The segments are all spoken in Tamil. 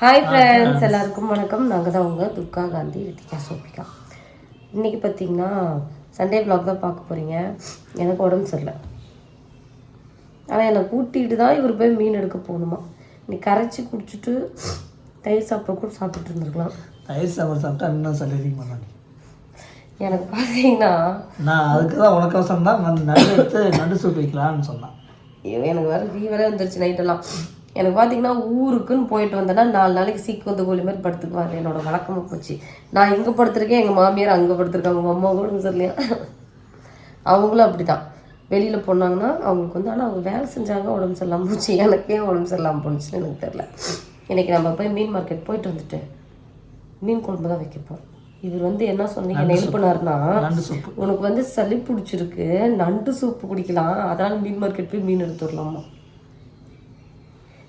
ஹாய் ஃப்ரெண்ட்ஸ் எல்லாருக்கும் வணக்கம். நாங்கள் தான் உங்கள் துர்கா காந்தி ரித்திகா சோபிகா. இன்றைக்கி பார்த்தீங்கன்னா சண்டே vlog தான் பார்க்க போகிறீங்க எனக்கு உடம்பு சரியில்லை. ஆனால் என்னை கூட்டிகிட்டு தான் இவர் போய் மீன் எடுக்க போகணுமா. இன்னைக்கு கரைச்சி குடிச்சிட்டு தயிர் சாப்பிட கூட சாப்பிட்டு இருந்திருக்கலாம். தயிர் சாப்பாடு சாப்பிட்டா இன்னும் சளி அதிகமாக தான் எனக்கு பார்த்தீங்கன்னா நான் அதுக்கு தான் உனக்கோசம் தான். வந்து நடு எடுத்து நடு சூப் வைக்கலான்னு சொன்னேன். எனக்கு வேறு ஃபீவரே வந்துருச்சு நைட்டெல்லாம் எனக்கு பார்த்தீங்கன்னா ஊருக்குன்னு போயிட்டு வந்தேன்னா நாலு நாளைக்கு சீக்கு வந்து கோழி மாதிரி படுத்துக்குவாங்க என்னோட வழக்கமாக போச்சு. நான் இங்கே படுத்திருக்கேன்? எங்கள் மாமியார் அங்கே படுத்திருக்காங்க உங்கள் அம்மா கூட சரியில்லையா அவங்களும் அப்படி தான் வெளியில் போனாங்கன்னா அவங்களுக்கு வந்து ஆனால் அவங்க வேலை செஞ்சாங்க உடம்பு சரியில்லாமல் போச்சு. எனக்கு உடம்பு சரியில்லாமல் போணுச்சுன்னு எனக்கு தெரில இன்றைக்கி நம்ம போய் மீன் மார்க்கெட் போயிட்டு வந்துட்டு மீன் குழம்பு தான் வைக்க போகிறோம் இவர் வந்து என்ன சொன்னீங்க? நண்டு சூப்பு. உனக்கு வந்து சளி பிடிச்சிருக்கு நண்டு சூப்பு குடிக்கலாம். அதனால மீன் மார்க்கெட் போய் மீன் எடுத்து வரலாமா?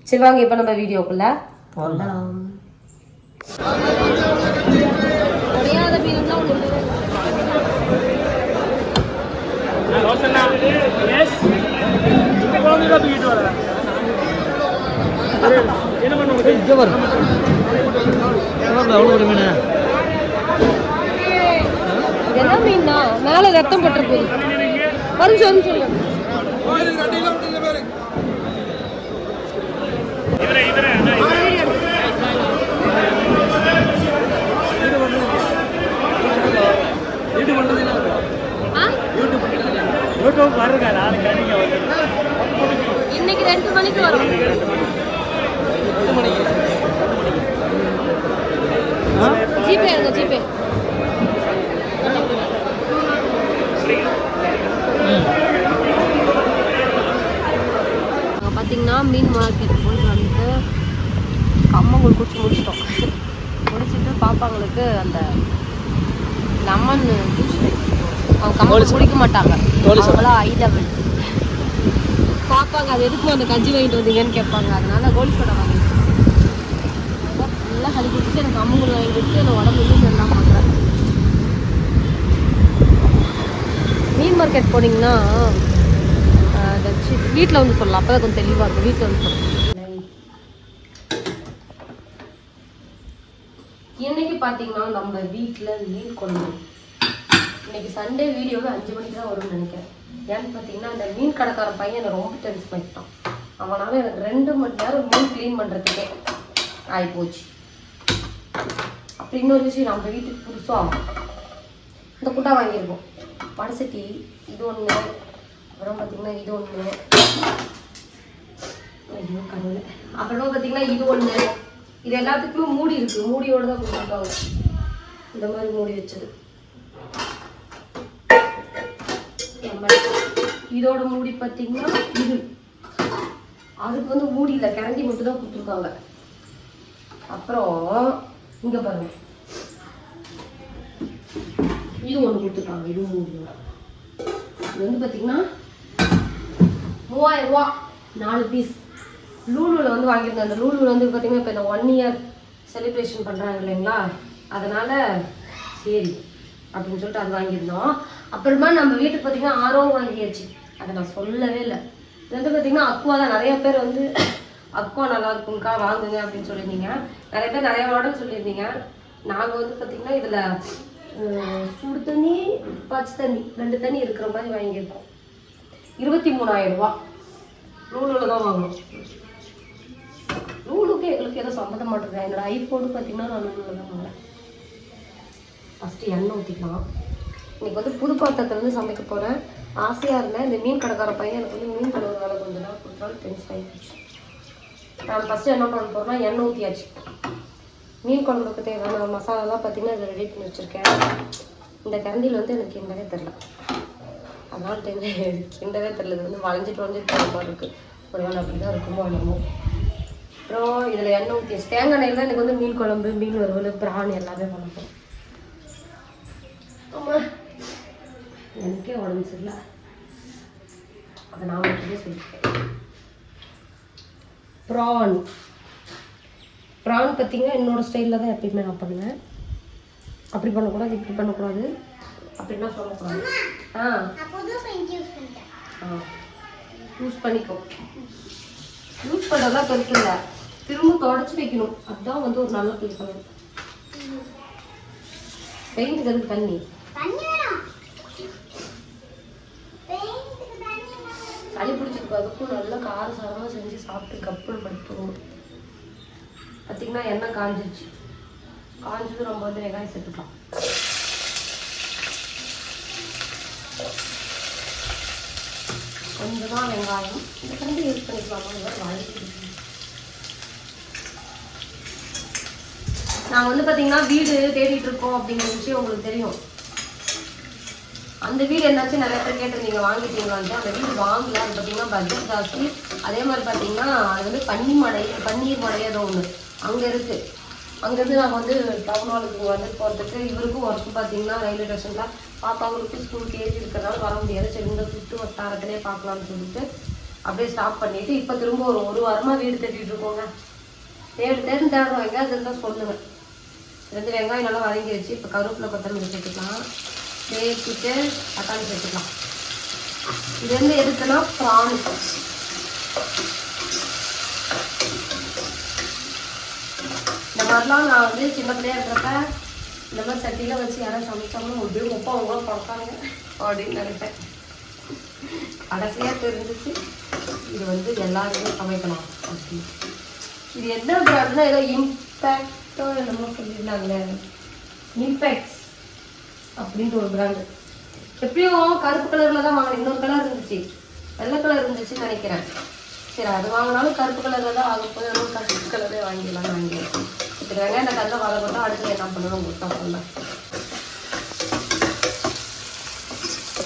சரி வாங்க இப்போ நம்ம வீடியோக்குள்ள போடலாம் என்ன மீன்னா மேலே ரத்தம் பட்டு போகுது வரும் சொல்லு சொல்லு இன்னைக்கு ரெண்டு மணிக்கு வரும். ஜிபே இருங்க ஜிபே. பார்த்தீங்கன்னா மீன் மார்க்கெட் போயிட்டு கம்மங்கூழ் குடிச்சு முடிச்சிட்டோம். முடிச்சிட்டு பாப்பாங்களுக்கு அந்த லெமன் ஜூஸ் அவங்க கம்மங்கூழ் குடிக்க மாட்டாங்க. அவங்களாம் ஐ லெவல் பார்ப்பாங்க அது எதுக்கும் அந்த கஞ்சி வாங்கிட்டு வந்தீங்கன்னு கேட்பாங்க. அதனால கோலி சோடா வாங்கி நல்லா கறி குடிச்சு எனக்கு கம்மங்கூழ் வாங்கி கொடுத்து எனக்கு உடம்பு இன்னும் எல்லாம் பண்ணுறேன் மீன் மார்க்கெட் போனீங்கன்னா வீட்டில் வந்து சொல்லலாம். அப்போ தான் கொஞ்சம் தெளிவாக இருக்கும். வீட்டில் வந்து சொல்லலாம் இன்னைக்கு பார்த்தீங்கன்னா நம்ம வீட்டில் மீன் குழம்பு. இன்னைக்கு சண்டே வீடியோவில் அஞ்சு மணிக்கு தான் வரும்னு நினைக்கிறேன். ஏன்னு பார்த்தீங்கன்னா அந்த மீன் கடைக்கார பையன் என்னை ரொம்ப டென்ஸ் பண்ணிட்டான். அவனால எனக்கு ரெண்டு மணி நேரம் மீன் க்ளீன் பண்ணுறதுக்கே ஆகிப்போச்சு அப்படி இன்னொரு விஷயம் நம்ம வீட்டுக்கு புதுசாக இந்த குட்டா வாங்கியிருக்கோம். வடசட்டி இது ஒன்று அப்புறம் பார்த்தீங்கன்னா இது ஒன்று ஐயோ கடவுளே. அப்புறமா பார்த்தீங்கன்னா இது ஒன்று இது எல்லாத்துக்குமே மூடி இருக்கு. மூடியோட தான் கொடுத்துருக்காங்க இந்த மாதிரி மூடி வச்சது. நம்ம இதோட மூடி பார்த்தீங்கன்னா இது. அதுக்கு வந்து மூடி இல்லை கிளண்டி மட்டும் தான் கொடுத்துருக்காங்க. அப்புறம் இங்க பாருங்க. இது ஒன்று கொடுத்துருக்காங்க. இது மூடி இது வந்து பார்த்தீங்கன்னா மூவாயிரம் ரூபா. நாலு பீஸ் லூலூவில் வந்து வாங்கியிருந்தேன் அந்த லூலூவில் வந்து பார்த்தீங்கன்னா இப்போ இந்த ஒன் இயர் செலிப்ரேஷன் பண்ணுறாங்க இல்லைங்களா? அதனால் சரி அப்படின்னு சொல்லிட்டு அது வாங்கியிருந்தோம். அப்புறமா நம்ம வீட்டுக்கு பார்த்தீங்கன்னா ஆர்வம் வாங்கியாச்சு. அதை நான் சொல்லவே இல்லை. இது வந்து பார்த்தீங்கன்னா அக்குவா தான் நிறைய பேர் வந்து அக்குவா நல்லா இருக்கும்க்கா வாங்குங்க அப்படின்னு சொல்லியிருந்தீங்க. நிறைய பேர் நிறைய மாடல் சொல்லியிருந்தீங்க. நாங்கள் வந்து பார்த்தீங்கன்னா இதில் சுடு தண்ணி பச்சை தண்ணி ரெண்டு தண்ணி இருக்கிற மாதிரி வாங்கியிருக்கோம். இருபத்தி மூணாயிரம் ரூபா நூலில் தான் வாங்கணும். நூலுக்கு எங்களுக்கு எதுவும் சம்மந்தம் மாட்டேங்குது என்னோட ஐஃபோனு பார்த்தீங்கன்னா நான் நூலில் தான் வாங்கினேன் ஃபஸ்ட்டு எண்ணெய் ஊற்றிக்கலாம் இன்றைக்கி வந்து புது பாத்திரத்தில் இருந்து சமைக்க போகிறேன் ஆசையாக இருந்தேன். இந்த மீன் கடைக்கார பையன் எனக்கு வந்து மீன் கழுவுற வேலை கொஞ்சம் நாள் கொடுத்தாலும் டென்ஷன் ஆகிடுச்சு நான் ஃபஸ்ட்டு என்ன பண்ண போகிறேன்னா எண்ணெய் ஊற்றியாச்சு மீன் குழம்புக்கு தேவையான மசாலாலாம் பார்த்தீங்கன்னா இதை ரெடி பண்ணி வச்சுருக்கேன். இந்த கரண்டியில் வந்து எனக்கு கிண்டவே தெரில அதனால் டென் கிண்டவே தெரில இது வந்து வளைஞ்சிட்டு வளைஞ்சிட்டு போகிற மாதிரி இருக்குது ஒரு வேளை அப்படி தான் இருக்குமோ என்னமோ. அப்புறம் இதில் எண்ணெய் ஊற்றியாச்சு தேங்காய் எண்ணெயில் தான் எனக்கு வந்து மீன் குழம்பு மீன் வறுவல் பிரான் எல்லாமே பண்ண ஆமாம் எனக்கே உடம்பு சரியில்லை. அதை நான் மட்டுமே சொல்லிட்டேன் ப்ரான் ப்ரான் பார்த்தீங்கன்னா என்னோட ஸ்டைலில் தான் எப்பயுமே நான் பண்ணுவேன். அப்படி பண்ணக்கூடாது இப்படி பண்ணக்கூடாது. அப்படின்னா சொல்லக்கூடாது. ஆ. ஆ. யூஸ் பண்ணிக்கோ. யூஸ் பண்ணுறதா பெருசு இல்லை. திரும்ப தொடச்சி வைக்கணும். அதுதான் வந்து ஒரு நல்ல கலர் பெயிண்ட் எதுக்கு தண்ணி. சளி பிடிச்சிருக்கு. அதுக்கும் நல்லா கார சாரமாக செஞ்சு சாப்பிட்டு கப்புன்னு படுத்துருவோம். பார்த்தீங்கன்னா எண்ணெய் காஞ்சிருச்சு. காஞ்சது நம்ம வந்து வெங்காயம் சேர்த்துக்கலாம். கொஞ்சமாக வெங்காயம். இந்த கரண்டி யூஸ் பண்ணிக்கலாமா? வாங்கி நாங்கள் வந்து பார்த்தீங்கன்னா வீடு தேடிட்டு இருக்கோம் அப்படிங்கிற விஷயம் உங்களுக்கு தெரியும். அந்த வீடு என்னாச்சு? நிறைய பேர் கேட்டிருந்தீங்க வாங்கிட்டீங்களான்ட்டு. அந்த வீடு வாங்கல. அது பார்த்தீங்கன்னா பட்ஜெட் ஜாஸ்தி. அதே மாதிரி பார்த்தீங்கன்னா அது வந்து பன்னி மடை பன்னீர் மடையதோ ஒன்று அங்கே இருக்குது அங்கேருந்து நாங்கள் வந்து டவுன் ஹாலுக்கு வந்து போகிறதுக்கு இவருக்கும் ஒர்க் பார்த்தீங்கன்னா ரயில்வே ஸ்டேஷனில் பாப்பாவுக்கு ஸ்கூலுக்கு ஏறி இருக்கிறனால வர முடியாது. சரி இந்த சுற்று வட்டாரத்திலே பார்க்கலாம்னு சொல்லிட்டு அப்படியே ஸ்டாப் பண்ணிவிட்டு இப்போ திரும்ப ஒரு ஒரு வாரமாக வீடு தேடிட்டு இருக்கோங்க. தேடு தேடு தேடுறோம். எங்கேயாவது இருந்தால் சொல்லுங்கள் ரெண்டு வெங்காயம் நல்லா வதங்கிடுச்சு இப்போ கருவேப்பிலை கொத்தமல்லி சேர்த்துக்கலாம். சேர்த்துட்டு தக்காளி சேர்த்துக்கலாம். இது வந்து எதுக்குன்னா ப்ரான் இந்த மாதிரிலாம் நான் வந்து சின்ன பிள்ளையா இருக்கிறப்ப இந்த மாதிரி சட்டியில் வச்சு யாராவது சமைச்சாலும் அப்படியே ஒப்பா அவங்க பிறப்பாங்க அப்படின்னு நினைப்பேன். கடைசியாக தெரிஞ்சிச்சு இது வந்து எல்லாருமே சமைக்கலாம் அப்படின்னு. இது என்ன பிராண்ட்னா ஏதோ இம்பேக்ட் என்னமோ சொல்லியிருந்தாங்க இம்பேக்ட்ஸ் அப்படின்ட்டு ஒரு பிராண்டு எப்படியும் கருப்பு கலரில் தான் வாங்கினேன் இன்னொரு கலர் இருந்துச்சு. வெள்ளை கலர் இருந்துச்சுன்னு நினைக்கிறேன். சரி அது வாங்கினாலும் கருப்பு கலரில் தான் ஆகும் போது அதனால கருப்பு கலரே வாங்கிடலாம் வாங்கிடுவேன் இப்போ வெங்காயம் இந்த கல்லை மட்டும் அடுத்து என்ன பண்ணணும் உங்களுக்கு தான் சொல்லேன்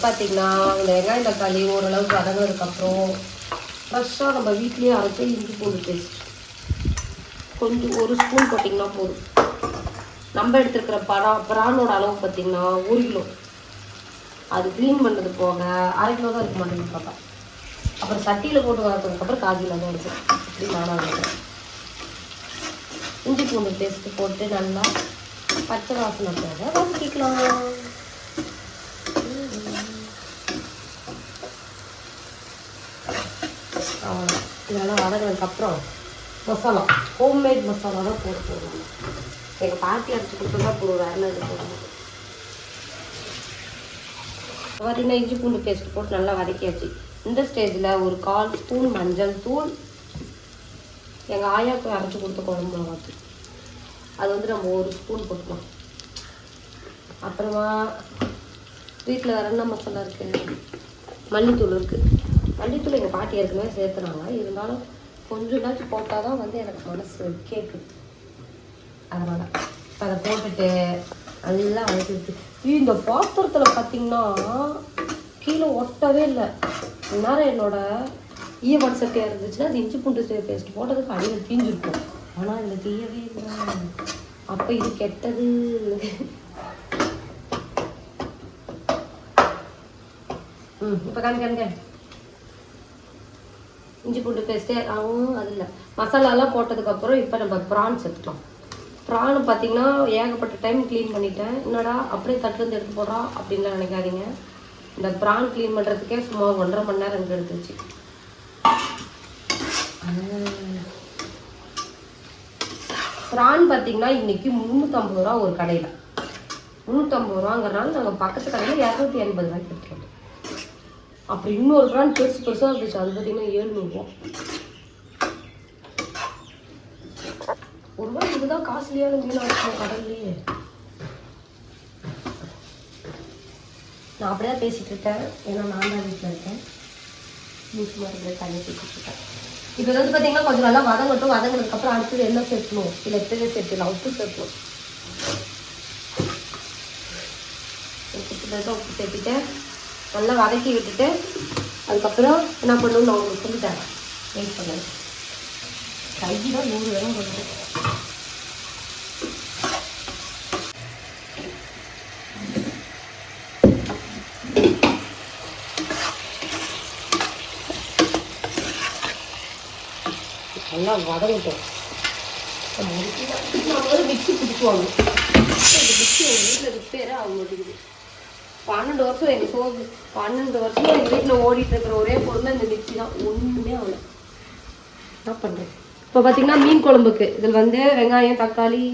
பார்த்தீங்கன்னா இந்த வெங்காயம் தக்காளி ஓரளவுக்கு வதங்கினதுக்கப்புறம் ஃப்ரெஷ்ஷாக நம்ம வீட்லேயே அரைச்சி இஞ்சி பூண்டு பேஸ்ட் கொஞ்சம் ஒரு ஸ்பூன் போட்டிங்கன்னா போதும். நம்ம எடுத்துருக்கிற பரா பிரானோட அளவு பார்த்தீங்கன்னா ஒரு கிலோ. அது க்ளீன் பண்ணது போக அரை கிலோ தான் இருக்க மாட்டேங்குது பார்த்தா அப்புறம் சட்டியில் போட்டு வரதுக்கப்புறம் கால் தான் இருக்கும் இப்படி நானாக இருக்கும் இஞ்சி பூண்டு பேஸ்ட்டு போட்டு நல்லா பச்சை வாசனை போக வதக்கிக்கலாம். இதெல்லாம் வதங்கினதுக்கப்புறம் மசாலா. ஹோம்மேட் மசாலா தான் போட்டு போடுவாங்க. எங்கள் பாட்டி அரைச்சி கொடுத்தா போடுவோம் வேறு இது போடுவோம் பார்த்தீங்கன்னா இஞ்சி பூண்டு பேஸ்ட் போட்டு நல்லா வதக்கியாச்சு. இந்த ஸ்டேஜில் ஒரு கால் ஸ்பூன் மஞ்சள் தூள் எங்கள் ஆயாவுக்கு அரைச்சி கொடுத்த குழம்பு மிளகாத்தூள். அது வந்து நம்ம ஒரு ஸ்பூன் போட்டுக்கலாம். அப்புறமா வீட்டில் வேறு என்ன மசாலா இருக்குது மல்லித்தூள் இருக்குது மல்லித்தூள் எங்கள் பாட்டி ஏற்கனவே சேர்த்துனாங்க. இருந்தாலும் கொஞ்சமாச்சும் போட்டால் தான் வந்து எனக்கு மனசு கேட்குது அதனால் இப்போ அதை போட்டுட்டு நல்லா வதக்கி இந்த பாத்திரத்தில் பார்த்தீங்கன்னா கீழே ஒட்டவே இல்லை. நேரம் என்னோட ஈயவன் சட்டியாக இருந்துச்சுன்னா அது இஞ்சி பூண்டு பேஸ்ட் போட்டதுக்கு அடியில் தீஞ்சிருக்கும். ஆனால் இதில் தீயவே இல்லை. அப்போ இது கெட்டது. ம் இப்போ காமி காமிக்க. இஞ்சி பூண்டு பேஸ்ட்டே ஆகும் அது இல்லை. மசாலாலாம் போட்டதுக்கப்புறம் இப்போ நம்ம ப்ரான் சேர்த்துக்கலாம் ப்ரான் பார்த்தீங்கன்னா ஏகப்பட்ட டைம் க்ளீன் பண்ணிட்டேன். என்னடா அப்படியே தட்டுலேருந்து எடுத்து போடுறா அப்படின்லாம் நினைக்காதீங்க. இந்த ப்ரான் க்ளீன் பண்ணுறதுக்கே சும்மா ஒன்றரை மணி நேரம் எனக்கு எடுத்துச்சு ப்ரான் பார்த்தீங்கன்னா இன்றைக்கி முந்நூற்றம்பது ரூபா ஒரு கடையில். முந்நூற்றம்பது ரூபாங்கிறனால நாங்கள் பக்கத்து கடையில் இரநூத்தி எண்பது ரூபாய்க்கு எடுத்துக்கிட்டோம். அப்புறம் இன்னொரு பிராண்ட் பெருசு பெருசாக இருந்துச்சு. அது பார்த்தீங்கன்னா ஏழ்நூறுபா ஒருவேளை இதுதான் காஸ்ட்லியான மீனாக இருக்கும் கடல்லையே. நான் அப்படியே பேசிட்டு இருக்கேன். ஏன்னா நான் தான் வீட்டில் இருக்கேன். நியூஸ் மாதிரி தண்ணி பேசிட்டு இருக்கேன். இப்போ வந்து பார்த்தீங்கன்னா கொஞ்சம் நல்லா வதங்கட்டும். வதங்கினதுக்கப்புறம் அடுத்தது என்ன சேர்க்கணும்? இல்லை எப்பவே சேர்த்துக்கலாம் உப்பு சேர்க்கணும். உப்பு சேர்த்துட்டேன். உப்பு நல்லா வதக்கி விட்டுட்டு அதுக்கப்புறம் என்ன பண்ணணும்னு நான் உங்களுக்கு சொல்லிட்டேன் வெயிட் பண்ணுங்க. கையில் நூறு வேணும் பண்ணுது நல்லா வதங்கிட்டோம். மிக்சி வந்து மிக்ஸி பிடிக்குவாங்க. மிக்ஸி வீட்டில் ரிப்பேராக அவங்க மாட்டேங்குது. பன்னெண்டு வருஷம் எங்கள் சோறு பன்னெண்டு வருஷம் எங்கள் வீட்டில் ஓடிட்டு இருக்கிற ஒரே பொருள் இந்த மிக்சி தான். ஒன்றுமே ஆகலை. என்ன பண்ணுறேன் இப்போ பார்த்தீங்கன்னா மீன் குழம்புக்கு. இதில் வந்து வெங்காயம் தக்காளி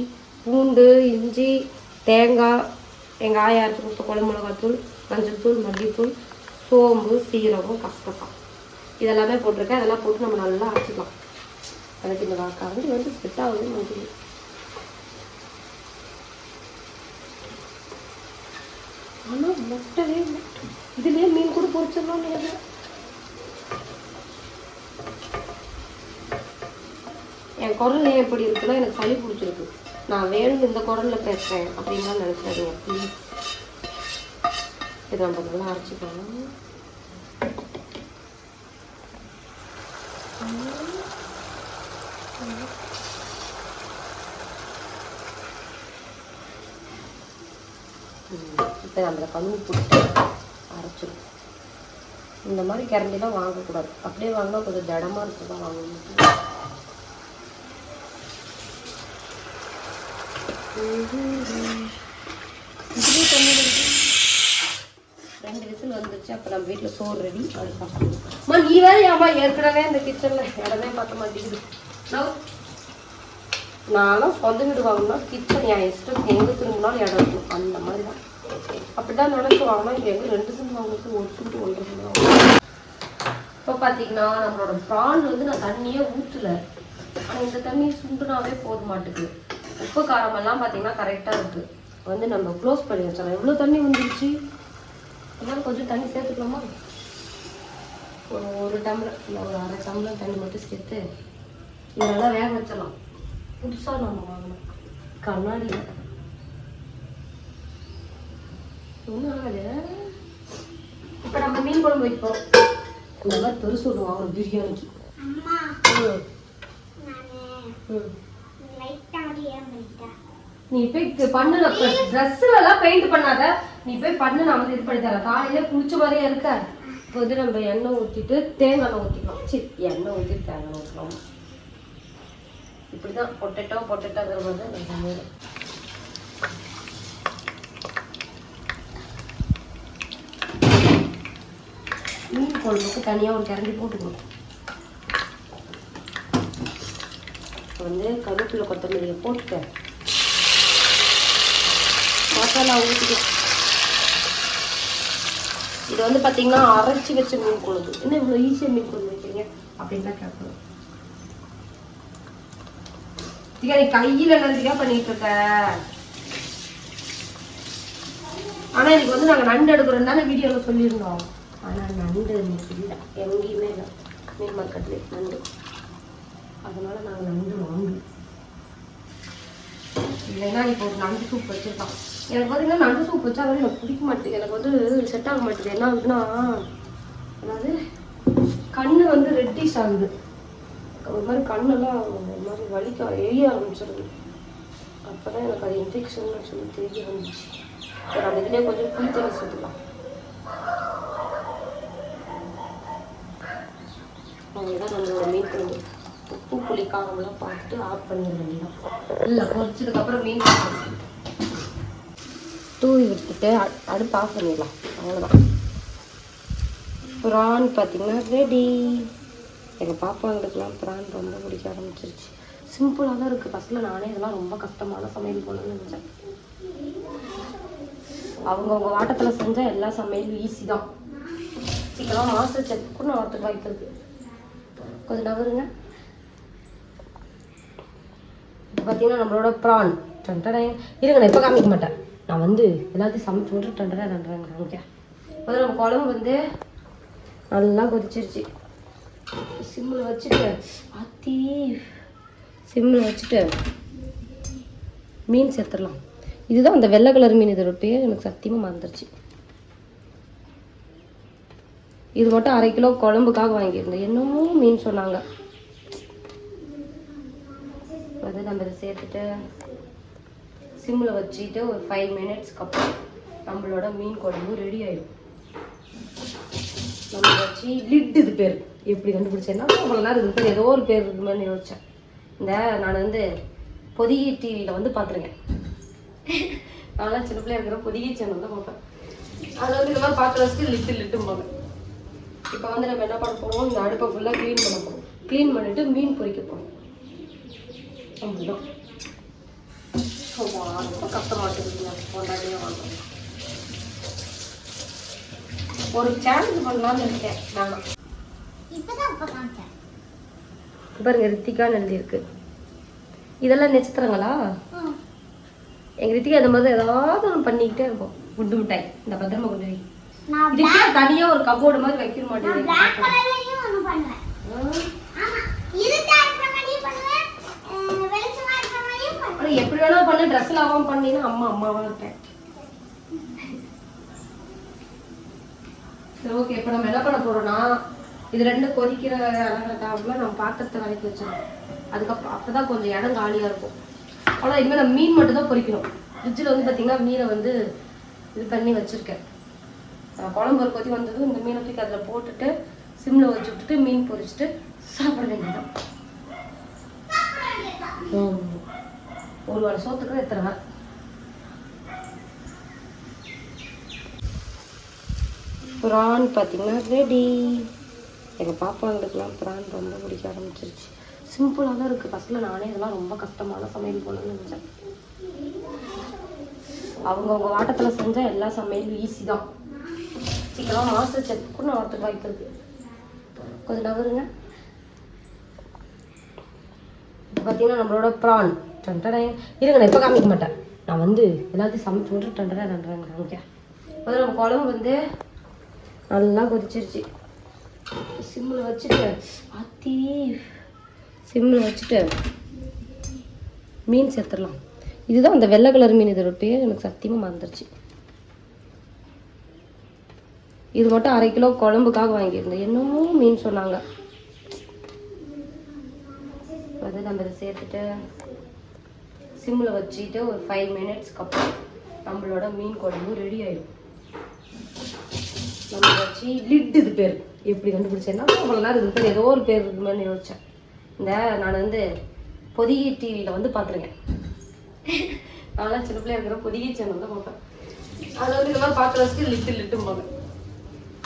பூண்டு இஞ்சி தேங்காய் எங்கள் ஆயா அரைச்சி கொடுத்த குழம்பு மிளகாத்தூள் மஞ்சள் தூள் மல்லித்தூள் சோம்பு சீரகம் கசகசம் இதெல்லாமே போட்டிருக்கேன். அதெல்லாம் போட்டு நம்ம நல்லா அரைச்சிக்கலாம். அதுக்கு இந்த கரண்டி வந்து செட் ஆகுது மஞ்சள். ஆனால் முட்டவே இல்லை இதுலேயே மீன் கூட பொரிச்சிடலாம் நீங்கள் என் குரல் ஏன் எப்படி இருக்குன்னா எனக்கு சளி பிடிச்சிருக்கு. நான் வேணும் இந்த குரல்ல பேசுறேன் அப்படின்லாம் நினைச்சாதீங்க ப்ளீஸ் இது நம்ம நல்லா அரைச்சிக்கலாம். இப்போ நம்ம கழுவு போட்டு அரைச்சிடும் இந்த மாதிரி கரண்டிலாம் வாங்கக்கூடாது. அப்படியே வாங்கினா கொஞ்சம் திடமா இருக்கிறதா வாங்கணும். ரெண்டு விசில் வந்துருச்சு அப்போ நம்ம வீட்டில் சோறு ரெடி. அது பார்க்கணும் நீ வேற ஏமா ஏற்கனவே இந்த கிச்சனில் இடமே பார்க்க மாட்டேங்குது நான் நானும் சொந்த வீடு வாங்கினா கிச்சன் என் இஷ்டம். எங்கே திரும்பினாலும் இடம் இருக்கும். அந்த மாதிரி தான் அப்படிதான் நினச்சி வாங்கினா எங்கே ரெண்டு சென்ட் வாங்குறது ஒரு சென்ட் ஒன்றரை சென்ட் வாங்கணும் இப்போ பார்த்தீங்கன்னா நம்மளோட ப்ரான் வந்து நான் தண்ணியே ஊற்றல ஆனால் இந்த தண்ணி சுண்டுனாவே போத மாட்டேங்குது உப்பு காரமெல்லாம் பார்த்தீங்கன்னா கரெக்டாக இருக்குது வந்து நம்ம க்ளோஸ் பண்ணி வச்சிடலாம். எவ்வளோ தண்ணி வந்துருச்சு. எல்லாரும் கொஞ்சம் தண்ணி சேர்த்துக்கலாமா? ஒரு ஒரு டம்ளர் இல்லை ஒரு அரை டம்ளர் தண்ணி மட்டும் சேர்த்து இதெல்லாம் வேக வச்சிடலாம். புதுசாக நம்ம வாங்கணும் கண்ணாடியில் ஒன்றும் ஆகாது இப்போ நம்ம மீன் குழம்பு வைப்போம். இந்த மாதிரி பெருசு ஒன்று வாங்கணும் பிரியாணிக்கு. நீ போய் பண்ணு ட்ரெஸ்ல எல்லாம் பெயிண்ட் பண்ணாத. நீ போய் பண்ணு நான் வந்து இது பண்ணி தரேன். காலையில குளிச்ச மாதிரியே இருக்க. இப்போ வந்து நம்ம எண்ணெய் ஊற்றிட்டு தேங்காய் ஊற்றிக்கலாம் சி எண்ணெய் ஊற்றி தேங்காய் எண்ணெய் இப்படி தான் பொட்டேட்டோ பொட்டேட்டோங்கிற மாதிரி தான் நான் சமையல் மீன் குழம்புக்கு தனியாக ஒரு கரண்டி போட்டுக்கணும் இப்போ வந்து கருவேப்பிலை கொத்தமல்லியை போட்டுக்க மசாலா ஊற்றிக்க இது வந்து பார்த்தீங்கன்னா அரைச்சி வச்ச மீன் குழம்பு. என்ன இவ்வளோ ஈஸியாக மீன் குழம்பு வைக்கிறீங்க? அப்படின்னு தான் கேட்கணும். நீ கையில் என்னதுக்கா பண்ணிட்டு இருக்க? ஆனா இன்னைக்கு வந்து நாங்க நண்டு எடுக்கிறோம் தானே வீடியோல சொல்லியிருந்தோம். ஆனா நண்டு இன்னைக்கு இல்லை. எங்கேயுமே இல்லை. மீன் மார்க்கெட்ல நண்டு. அதனால நாங்க நண்டு வாங்கல. இல்லைன்னா இப்போ ஒரு நண்டு சூப் வச்சுருக்கான். எனக்கு பார்த்தீங்கன்னா நண்டு சூப் வச்சா வந்து எனக்கு பிடிக்க மாட்டேங்குது. எனக்கு வந்து செட் ஆக மாட்டேங்குது. என்ன ஆகுதுன்னா அதாவது கண்ணு வந்து ரெட்டிஷ் ஆகுது. ஒரு மாதிரி கண்ணெல்லாம் மாதிரி வலிக்க எரிய ஆரம்பிச்சிருது. அப்பதான் எனக்கு அது இன்ஃபெக்ஷன் சொல்லி தெரிய வந்துச்சு. சரி நம்ம இதுலேயே கொஞ்சம் புளித்தலை சேர்த்துக்கலாம் அவ்வளோதான் நம்மளோட மீன் குழம்பு உப்பு புளி காரம்லாம் பார்த்துட்டு ஆஃப் பண்ணிட வேண்டியதான் இல்லை மீன் குழம்பு தூவி விட்டுட்டு அடுப்பு ஆஃப் பண்ணிடலாம். அவ்வளோதான் ப்ரான் பார்த்தீங்கன்னா ரெடி எங்கள் பாப்பாங்களுக்குலாம் ப்ரான் ரொம்ப பிடிக்க ஆரம்பிச்சிருச்சு. சிம்பிளாக தான் இருக்குது ஃபஸ்ட்டில் நானே இதெல்லாம் ரொம்ப கஷ்டமான சமையல் போலன்னு நினச்சேன். அவங்கவுங்க வாட்டத்தில் செஞ்சால் எல்லா சமையலும் ஈஸி தான். சீக்கிரம் மாஸ்டர் செஃப் கூட நான் வரத்துக்கு வாய்ப்பு இருக்குது கொஞ்சம் நகருங்க. இப்போ பார்த்தீங்கன்னா நம்மளோட ப்ரான் டண்டடை இருங்க நான் இப்போ காமிக்க மாட்டேன். நான் வந்து எல்லாத்தையும் சமைச்சு விட்டு டண்டடை டண்டடை காமிக்கிறேன். முதல்ல நம்ம குழம்பு வந்து நல்லா கொதிச்சிருச்சு. சிம்மில் வச்சுட்டு அத்தி சிம்மில் வச்சுட்டு மீன் சேர்த்துடலாம் இதுதான் அந்த வெள்ளை கலர் மீன் இதோட பேர். எனக்கு சத்தியமாக மறந்துருச்சு. இது மட்டும் அரை கிலோ குழம்புக்காக வாங்கியிருந்தேன். என்னமோ மீன் சொன்னாங்க. அது நம்ம இதை சேர்த்துட்டு சிம்மில் வச்சுட்டு ஒரு ஃபைவ் மினிட்ஸ்க்கு அப்புறம் நம்மளோட மீன் குழம்பு ரெடி ஆயிடும். நம்ம வச்சு லிட் இது பேர். எப்படி கண்டுபிடிச்சேன்னா அவ்வளோ நேரம் இது பேர் ஏதோ ஒரு பேர் இருக்கு நினைச்சேன் யோசிச்சேன். இந்த நான் வந்து பொதிகை டிவியில் வந்து பார்த்துருக்கேன். நான்லாம் சின்ன பிள்ளையா இருக்கிற பொதிகை சேனல் தான் பார்ப்பேன். அதில் வந்து இந்த மாதிரி பார்த்து வச்சுட்டு லிட்டு லிட்டும் போவேன் இப்போ வந்து நம்ம என்ன பண்ண போகிறோம் இந்த அடுப்பை ஃபுல்லாக க்ளீன் பண்ண போகிறோம் க்ளீன் பண்ணிவிட்டு மீன் பொறிக்க போகிறோம் அப்படிதான் ரொம்ப கஷ்டமாக இருக்குதுங்க கொண்டாடியே வாங்கணும் ஒரு சேலஞ்ச் பண்ணலாம்னு இருக்கேன் நானும் காமிச்சேன் பாருங்க ரித்திகான்னு எழுதியிருக்கு இதெல்லாம் நட்சத்திரங்களா? எங்க ரித்திகா இந்த மாதிரி ஏதாவது ஒன்று பண்ணிக்கிட்டே இருப்போம். குண்டு மிட்டாய். இந்த பத்திரமா கொண்டு வை இதுக்கு தனியா ஒரு கபோர்டு மாதிரி வைக்க மாட்டேங்குது எப்படி வேணா பண்ணு. ட்ரெஸ்ல ஆகாம பண்ணினா அம்மா அம்மாவா இருப்பேன். சரி ஓகே இப்போ நம்ம என்ன பண்ண போறோம்னா இது ரெண்டு கொதிக்கிற அலங்கட்டாவில் நம்ம பாத்திரத்தை வதக்கி வச்சிடணும். அதுக்கப்புறம் அப்பதான் கொஞ்சம் இடம் காலியா இருக்கும். ஆனா இனிமேல் நம்ம மீன் மட்டும் தான் பொரிக்கணும் ஃப்ரிட்ஜில் வந்து பார்த்தீங்கன்னா மீனை வந்து இது பண்ணி வச்சிருக்கேன். குழம்பு ஒரு கொதி வந்ததும் இந்த மீனை தூக்கி அதில் போட்டுட்டு சிம்ல வச்சு விட்டுட்டு மீன் பொரிச்சிட்டு சாப்பிட வேண்டியதான் ஒரு வாரம் சோத்துக்கு எத்தனை நாள் ப்ரான் பார்த்தீங்கன்னா ரெடி எங்கள் பாப்பாங்களுக்குலாம் பிரான் ரொம்ப பிடிக்க ஆரம்பிச்சிருச்சு. சிம்பிளாக தான் இருக்குது ஃபஸ்ட்டில் நானே இதெல்லாம் ரொம்ப கஷ்டமான சமையல் போலன்னு நினச்சேன். அவங்கவுங்க வாட்டத்தில் செஞ்சால் எல்லா சமையலும் ஈஸி தான். சீக்கிரமாக மாஸ்டர் செஃப் கூட நான் வரத்துக்கு வாய்ப்பு கொஞ்சம் நகருங்க. இப்போ பார்த்தீங்கன்னா நம்மளோட ப்ரான். டண்டனை இருங்க நான் இப்போ காமிக்க மாட்டேன். நான் வந்து எல்லாத்தையும் சமைச்சு விட்டு டண்டனை டண்டனை காமிக்க முதல்ல நம்ம குழம்பு வந்து நல்லா கொதிச்சிருச்சு. சிம்மில் வச்சுட்டு அத்தி சிம்மில் வச்சுட்டு மீன் சேர்த்துடலாம் இதுதான் அந்த வெள்ளை கலர் மீன் இதோட பேர் எனக்கு சத்தியமாக மறந்துருச்சு. இது மட்டும் அரை கிலோ குழம்புக்காக வாங்கியிருந்தேன். என்னமோ மீன் சொன்னாங்க. அது நம்ம இதை சேர்த்துட்டு சிம்மில் வச்சுட்டு ஒரு ஃபைவ் மினிட்ஸ்க்கு அப்புறம் நம்மளோட மீன் குழம்பு ரெடி ஆயிடும் நம்ம வச்சு லிட் இது பேர். எப்படி கண்டுபிடிச்சேன்னா அவ்வளோ நேரம் இது பேர் ஏதோ ஒரு பேர் இருக்குமான்னு யோசிச்சேன். இந்த நான் வந்து பொதிகை டிவியில் வந்து பார்த்துருக்கேன். நான்லாம் சின்ன பிள்ளையா இருக்கிற பொதிகை சேனல் தான் பார்ப்பேன். அதில் வந்து இந்த மாதிரி பார்த்து வச்சுட்டு லிட்டு லிட்டும்பாங்க.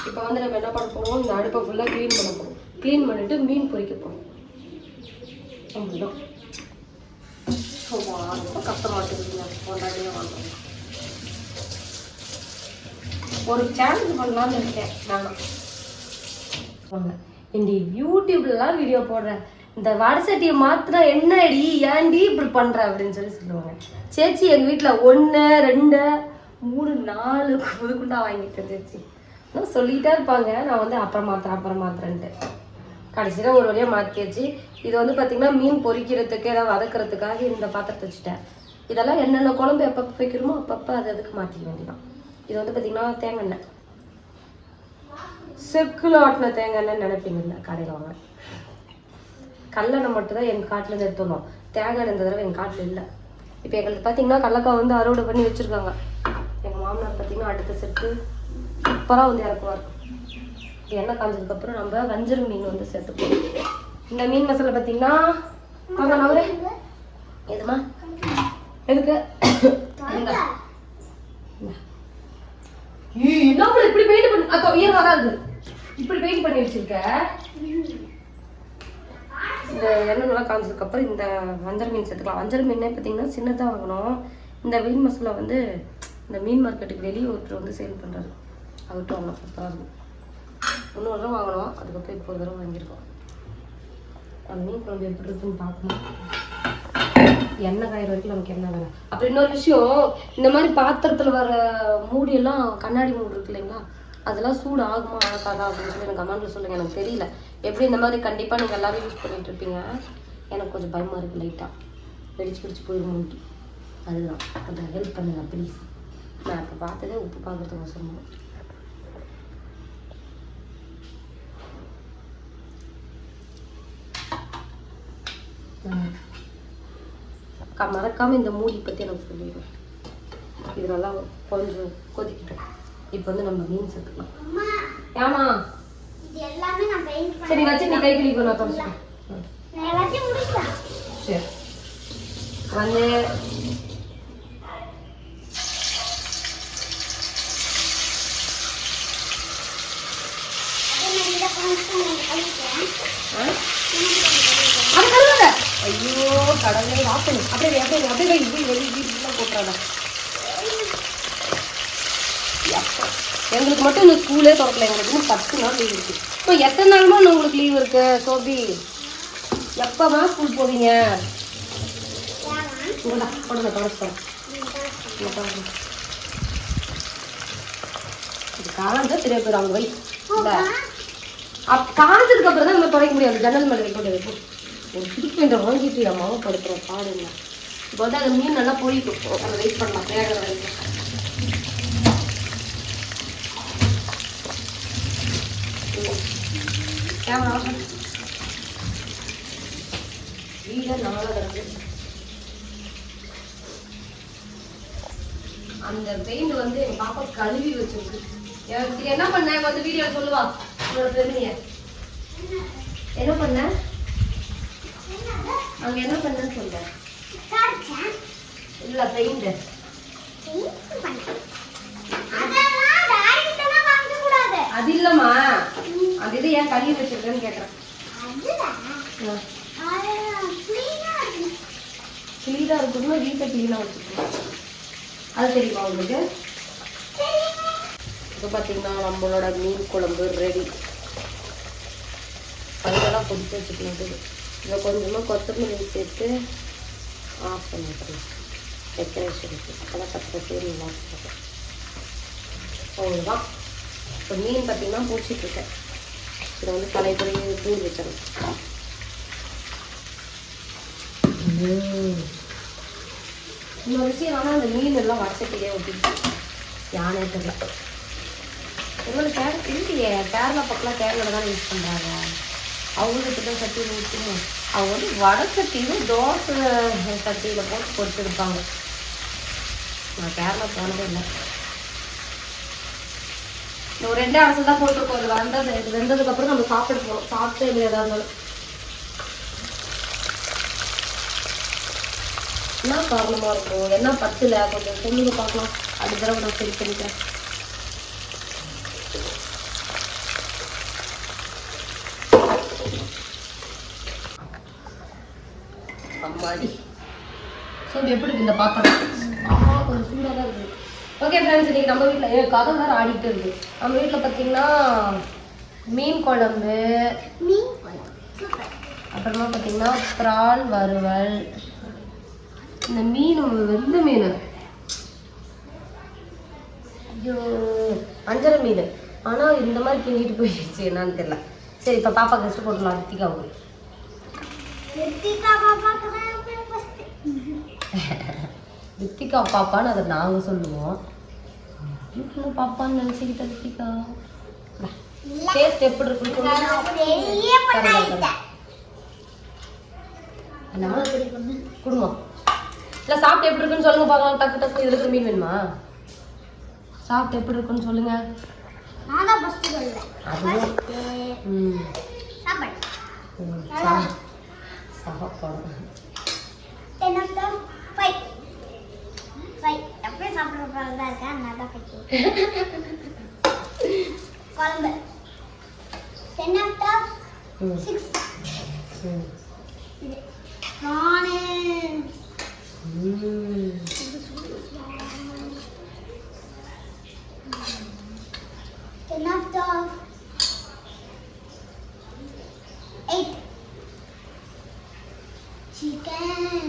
இப்போ வந்து நம்ம என்ன பண்ண போகிறோம் இந்த அடுப்பை ஃபுல்லாக க்ளீன் பண்ண போகிறோம் க்ளீன் பண்ணிட்டு மீன் பொறிக்க போகிறோம் அப்படிதான் சும்மா கஷ்டமாக இருக்குதுங்க கொண்டாடியே வாங்குவோம் ஒரு சேலஞ்ச் பண்ணலாம்னு இருக்கேன் நானும் வாங்க. இந்த யூடியூப்லலாம் வீடியோ போடுறேன் இந்த வடசட்டியை மாத்திர என்னடி ஏன்டி இப்படி பண்ற அப்படின்னு சொல்லி சொல்லுவாங்க. சேச்சி எங்க வீட்டில் ஒன்று ரெண்டு மூணு நாலு புதுக்குண்டா வாங்கிட்டேன் சேச்சி. இன்னும் சொல்லிட்டே இருப்பாங்க. நான் வந்து அப்புறம் மாத்திரம் அப்புறம் மாத்திரன்ட்டு கடைசியில் ஒரு வழியாக மாற்றியாச்சு இது வந்து பார்த்தீங்கன்னா மீன் பொறிக்கிறதுக்கு ஏதாவது வதக்கிறதுக்காக இந்த பாத்திரத்தை வச்சுட்டேன். இதெல்லாம் என்னென்ன குழம்பு எப்பப்போ வைக்கிறோமோ அப்பப்போ அது அதுக்கு மாற்றிக்க வேண்டியதான் இது வந்து பார்த்தீங்கன்னா தேங்காய் எண்ணெய். செக்கில் ஆட்டின தேங்காய் எண்ணெய் நினைப்பீங்க இல்லை கடையில் வாங்க. கல்லெண்ணெய் மட்டும் தான் எங்கள் காட்டில் நிறுத்தணும் தேங்காய் எண்ணெய் தடவை எங்கள் காட்டில் இல்லை. இப்போ எங்களுக்கு பார்த்தீங்கன்னா கடலக்காய் வந்து அறுவடை பண்ணி வச்சுருக்காங்க. எங்கள் மாமனார் பார்த்தீங்கன்னா அடுத்த செட்டு சூப்பராக வந்து இறக்குவார். எண்ணெய் காஞ்சதுக்கப்புறம் நம்ம வஞ்சரம் மீன் வந்து சேர்த்துப்போம் இந்த மீன் மசாலா பார்த்தீங்கன்னா நவரே எதுமா? எதுக்கு? என்ன இப்படி பெயிண்ட் பண்ணி அப்போ தான் வராது இப்படி பெயிண்ட் பண்ணி வச்சிருக்க? இந்த எண்ணெய் நல்லா காஞ்சதுக்கு அப்புறம் இந்த வஞ்சர் மீன் சேர்த்துக்கலாம். வஞ்சர் மீனே பார்த்தீங்கன்னா சின்னதாக வாங்கணும். இந்த மீன் மசாலா வந்து இந்த மீன் மார்க்கெட்டுக்கு வெளியே ஒருத்தர் வந்து சேல் பண்ணுறாரு அவர்கிட்ட வாங்கலாம் சூப்பராக இருக்கும். இன்னொரு தடவை வாங்கணும். அதுக்கப்புறம் இப்போ ஒரு தடவை வாங்கியிருக்கோம். அந்த மீன் குழம்பு எப்படி இருக்குன்னு பார்க்கணும் எண்ணெய் காயிற வரைக்கும் நமக்கு என்ன வேணும். அப்புறம் இன்னொரு விஷயம் இந்த மாதிரி பாத்திரத்தில் வர மூடியெல்லாம் கண்ணாடி மூடி இருக்கு இல்லைங்களா? அதெல்லாம் சூடு ஆகுமா ஆகாதா அப்படின்னு சொல்லி எனக்கு கமெண்ட்ல சொல்லுங்க. எனக்கு தெரியல. எப்படி இந்த மாதிரி கண்டிப்பாக நீங்கள் எல்லாரும் யூஸ் பண்ணிட்டு இருப்பீங்க? எனக்கு கொஞ்சம் பயமா இருக்கு லைட்டாக வெடிச்சு பிடிச்சு மூடி அதுதான். கொஞ்சம் ஹெல்ப் பண்ணுங்க ப்ளீஸ் நான் இப்போ பார்த்ததே உப்பு பார்க்கறதுக்கு அவசரமா ம். க- மறக்காம இந்த மூடி பத்தி எனக்கு சொல்லிடுங்க. இது நல்லா கொஞ்சம் கொதிக்கிட்டோம் இப்போ வந்து நம்ம மீன் சேர்த்துக்கலாம் அம்மா ஏமா சரி வச்சு நீ கை கழுவி நான் முடிச்சேன் சரி. வந்து அதே நான் ஐயோ கடவுளே வாசனை அப்படியே அப்படியே அப்படியே இப்படி வெளியே வீட்டுலாம் போட்டுறாங்க எங்களுக்கு மட்டும் இந்த ஸ்கூலே திறக்கல எங்களுக்கு இன்னும் பத்து நாள் லீவ் இருக்கு. இப்போ எத்தனை நாளுமா நான் உங்களுக்கு லீவ் இருக்கு சோபி? எப்போதான் ஸ்கூல் போவீங்க? இங்கடா கொடுங்க தொடச்சிட்டோம் இது காஞ்சா தெரிய போயிடும் அவங்க வை இந்த காஞ்சதுக்கு அப்புறம் தான் நம்ம துடைக்க முடியாது ஜன்னல் மேலே போட்டு ஒரு திருப்பி வாங்கிட்டு அம்மாவை படுத்துறோம் பாடுங்க. இப்போ வந்து அந்த மீன் நல்லா போயிட்டு அதை வெயிட் பண்ணலாம். வேகிற வரைக்கும். கேமரா வீட நாளை கிடக்கு அந்த பெயிண்ட் வந்து எங்க பாப்பா கழுவி வச்சிருக்கு. எனக்கு என்ன பண்ண? வந்து வீடியோ சொல்லுவா. உன்னோட பெருமையை. என்ன பண்ண? அங்க என்ன பண்ணன்னு சொல்ல. இல்ல பெயிண்ட். அதெல்லாம். அது இல்லம்மா அது இது ஏன் கழுவி வச்சிருக்கேன்னு கேக்குறேன். கிளீனா இருக்கணும் வீட்டை கிளீனா வச்சுக்கணும் அது தெரியுமா உங்களுக்கு? இப்போ பார்த்தீங்கன்னா நம்மளோட மீன் குழம்பு ரெடி பயிரெல்லாம் கொதித்து வச்சுக்கணும் இதில் கொஞ்சமாக கொத்தமல்லி சேர்த்து ஆஃப் பண்ணிக்கலாம் டெக்கரேஷனுக்கு அதெல்லாம் பச்சை பேர் நல்லா இருக்கும் அவ்வளோதான் இப்போ மீன் பார்த்தீங்கன்னா பூச்சிட்ருக்கேன் இதை வந்து தலைப்பொடி தூள் வச்சிடணும். இன்னொரு விஷயம் ஆனால் அந்த மீன் எல்லாம் வடச்சட்டிலே ஒட்டி யானை தெரியல உங்களுக்கு கேரட் இல்லையே கேரளா பக்கம்லாம் கேரளா தான் யூஸ் பண்ணுறாங்க அவங்களுக்கு தான் சட்டியில் ஊற்றணும் அவங்க வந்து வடை சட்டியில் தோசை சட்டியில் போட்டு பொறுத்திருப்பாங்க நான் கேரளா போனதே இல்லை. ஒரு ரெண்டே அரசு தான் போட்டிருக்கோம். இது வந்தது இது வெந்ததுக்கு அப்புறம் நம்ம சாப்பிட போகிறோம் சாப்பிட்டு இல்லை எதாக இருந்தாலும் என்ன காரணமாக இருக்கும்? என்ன பத்துல? கொஞ்சம் சொல்லுங்க பார்க்கலாம். அடுத்த தடவை நான் சரி பண்ணிக்கிறேன். அம்மாடி ஸோ இது எப்படி இந்த பாத்திரம் ஆமா கொஞ்சம் சூடாக தான் இருக்கு. ஓகே ஃப்ரெண்ட்ஸ் இன்னைக்கு நம்ம வீட்டில் என் கதை வேறு ஆடிட்டு இருக்கு. நம்ம வீட்டில் பார்த்தீங்கன்னா மீன் குழம்பு மீன் குழம்பு. அப்புறமா பார்த்தீங்கன்னா பிரான் வறுவல். இந்த மீன் வெந்த மீன். ஐயோ அஞ்சரை மீன். ஆனால் இந்த மாதிரி கிண்டிட்டு போயிடுச்சு என்னன்னு தெரியல. சரி இப்போ பாப்பா கஷ்டம் போட்டுலாம் ரித்திகாவுக்கு. ரித்திகா பாப்பாக்கு. ரித்திகா பாப்பான்னு அதை நாங்கள் சொல்லுவோம். இன்னும் பாப்பான்னு நினச்சிக்கிட்ட ரித்திகா. டேஸ்ட் எப்படி இருக்குன்னு குடும்பம் இல்லை சாப்பிட்டு எப்படி இருக்குன்னு சொல்லுங்க பார்க்கலாம். டக்கு டக்கு இதுல இருக்கிற மீன் வேணுமா? சாப்பிட்டு எப்படி இருக்குன்னு சொல்லுங்க. சாப்பாடு. ம், சா- சாப்பாடு Ten of them, five. Five. எப்பயும் சாப்பிடுற பழக்கம் தான் five சொல்றேன். குழம்பு. Six. ம் இது. நானு. ம் Ten of them, eight. Chicken.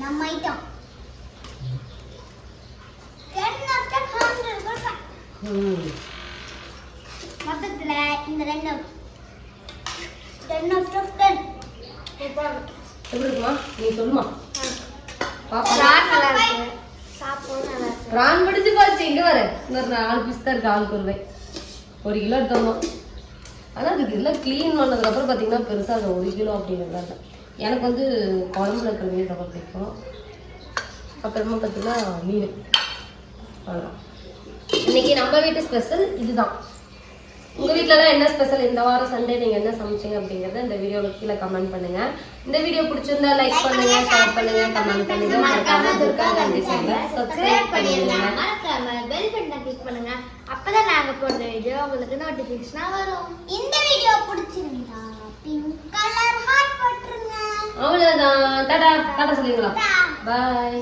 நம்ம item ten of them, hundred percent. ம் மொத்தத்துல இந்த ரெண்டு டென் ஆஃப் ஆஃப் டென் எப்படி இருக்குமா நீ சொல்லுமா? பிரான் முடிஞ்சு போச்சு. இங்க வர இன்னொரு நாலு பீஸ் தான் இருக்கு. ஆளுக்கு ஒரு வை. ஒரு கிலோ எடுத்தோம்? ஆனால் அதுக்கு இதெல்லாம் க்ளீன் பண்ணதுக்கப்புறம் பார்த்தீங்கன்னா பெருசாக அது ஒரு கிலோ அப்படிங்கிறதா இல்லை. எனக்கு வந்து குழம்புல இருக்கிற மீன் ரொம்ப பிடிக்கும். அப்புறமா பார்த்தீங்கன்னா மீன். அவ்வளோதான் இன்னைக்கு நம்ம வீட்டு ஸ்பெஷல் இதுதான். உங்கள் வீட்டிலலாம் என்ன ஸ்பெஷல் இந்த வாரம் சண்டே நீங்கள் என்ன சமைச்சீங்க அப்படிங்கிறத இந்த வீடியோவில் கீழே கமெண்ட் பண்ணுங்க. இந்த வீடியோ பிடிச்சிருந்தா லைக் பண்ணுங்க ஷேர் பண்ணுங்க கமெண்ட் பண்ணுங்க. மறக்காம துர்கா காந்தி சேனலை சப்ஸ்கிரைப் பண்ணிடுங்க. மறக்காம பெல் பட்டனை கிளிக் பண்ணுங்க. அப்பதான் நாங்க போடுற வீடியோ உங்களுக்கு நோட்டிபிகேஷனா வரும். இந்த வீடியோ பிடிச்சிருந்தா பிங்க் கலர் ஹார்ட் போட்டுருங்க. அவ்வளோதான் டாடா டாடா சொல்லிங்களா. பாய்